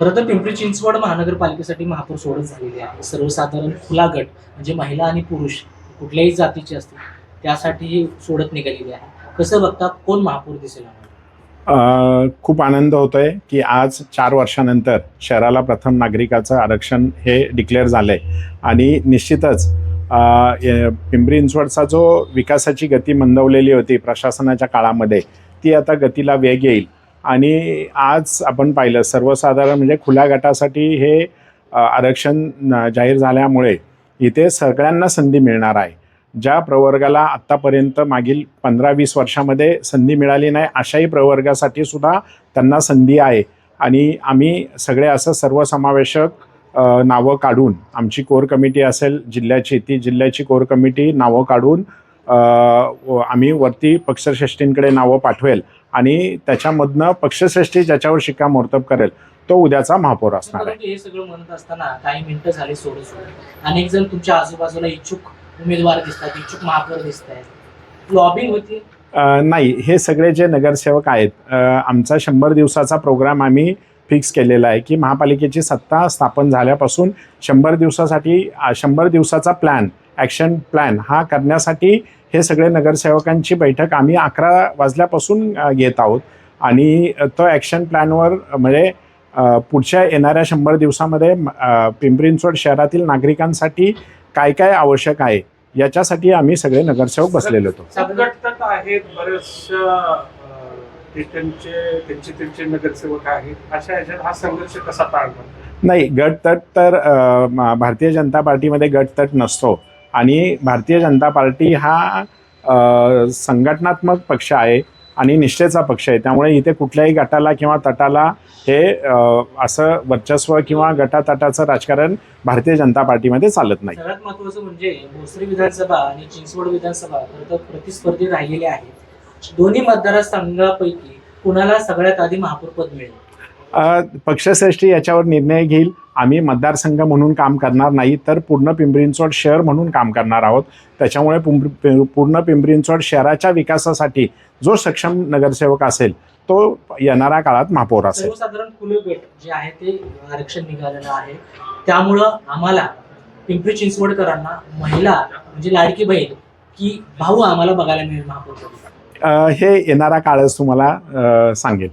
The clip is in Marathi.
खरं तर पिंपरी चिंचवड महानगरपालिकेसाठी महापौर सोडत झालेली आहे. सर्वसाधारण खुला गट म्हणजे महिला आणि पुरुष कुठल्याही जातीचे असतील त्यासाठी सोडत निघालेली आहे. कसं बघता कोण महापौर दिसेल खूप आनंद होतोय की आज चार वर्षानंतर शहराला प्रथम नागरिकाचं आरक्षण हे डिक्लेअर झालंय. आणि निश्चितच पिंपरी चिंचवडचा जो विकासाची गती मंदवलेली होती प्रशासनाच्या काळामध्ये ती आता गतीला वेग येईल. आणि आज आपण पाहिलं सर्वसाधारण म्हणजे खुल्या गटासाठी हे आरक्षण जाहीर झाल्यामुळे इथे सगळ्यांना संधी मिळणार आहे. ज्या प्रवर्गाला आत्तापर्यंत मागील पंधरा वीस वर्षामध्ये संधी मिळाली नाही अशाही प्रवर्गासाठी सुद्धा त्यांना संधी आहे. आणि आम्ही सगळे असं सर्वसमावेशक नावं काढून आमची कोर कमिटी असेल जिल्ह्याची ती जिल्ह्याची कोर कमिटी नावं काढून आम्ही वरती पक्षश्रेष्ठींकडे नावं पाठवेल आणि त्याच्यामधनं पक्षश्रेष्ठी ज्याच्यावर शिक्कामोर्तब करेल तो उद्याचा महापौर असणार आहे. हे सगळं म्हणत असताना काही मिनिटं झाली अनेक जण तुमच्या आजूबाजूला इच्छुक उमेदवार दिसतात इच्छुक महापौर दिसत आहेत लॉबिंग होती नाही हे सगळे जे नगरसेवक आहेत आमचा शंभर दिवसाचा प्रोग्राम आम्ही फिक्स केलेला आहे की महापालिकेची सत्ता स्थापन झाल्यापासून शंभर दिवसासाठी शंभर दिवसाचा प्लॅन ॲक्शन प्लॅन हा करण्यासाठी हे सगळे नगरसेवकांची बैठक आम्ही अकरा वाजल्यापासून घेत आहोत. आणि तो ॲक्शन प्लॅनवर म्हणजे पुढच्या येणाऱ्या शंभर दिवसामध्ये अ, पिंपरी चिंचवड शहरातील नागरिकांसाठी काय काय आवश्यक आहे याच्यासाठी आम्ही सगळे नगरसेवक बसलेलो होतो. आहेत त्यांचे त्यांचे नगरसेवक आहेत. अशा ह्याच्यात हा संघर्ष कसा नाही गट तट तर भारतीय जनता पार्टीमध्ये गट तट नसतो. आणि भारतीय जनता पार्टी हा संघटनात्मक पक्ष आहे आणि निष्ठेचा पक्ष आहे. त्यामुळे इथे कुठल्याही गटाला किंवा तटाला हे असं वर्चस्व किंवा गटातटाचं राजकारण भारतीय जनता पार्टीमध्ये चालत नाही. सगळ्यात महत्वाचं म्हणजे भोसरी विधानसभा आणि चिंचवड विधानसभा खरं तर प्रतिस्पर्धी राहिलेले आहेत. दोन्ही मतदारसंघापैकी कुणाला सगळ्यात आधी महापौर पद मिळेल? पक्षश्रेष्ठी याच्यावर निर्णय घेईल. आम्ही मतदारसंघ म्हणून काम करणार नाही तर पूर्ण पिंपरी चिंचवड शहर म्हणून काम करणार आहोत. त्याच्यामुळे पूर्ण पिंपरी चिंचवड शहराच्या विकासासाठी जो सक्षम नगरसेवक असेल तो येणाऱ्या काळात महापौर असेल. सर्वसाधारण खुले गट जे आहे ते आरक्षण निघालेलं आहे. त्यामुळं आम्हाला पिंपरी चिंचवडकरांना महिला म्हणजे लाडकी बहीण की भाऊ आम्हाला बघायला मिळेल महापौर. हे येणारा काळच तुम्हाला सांगेल.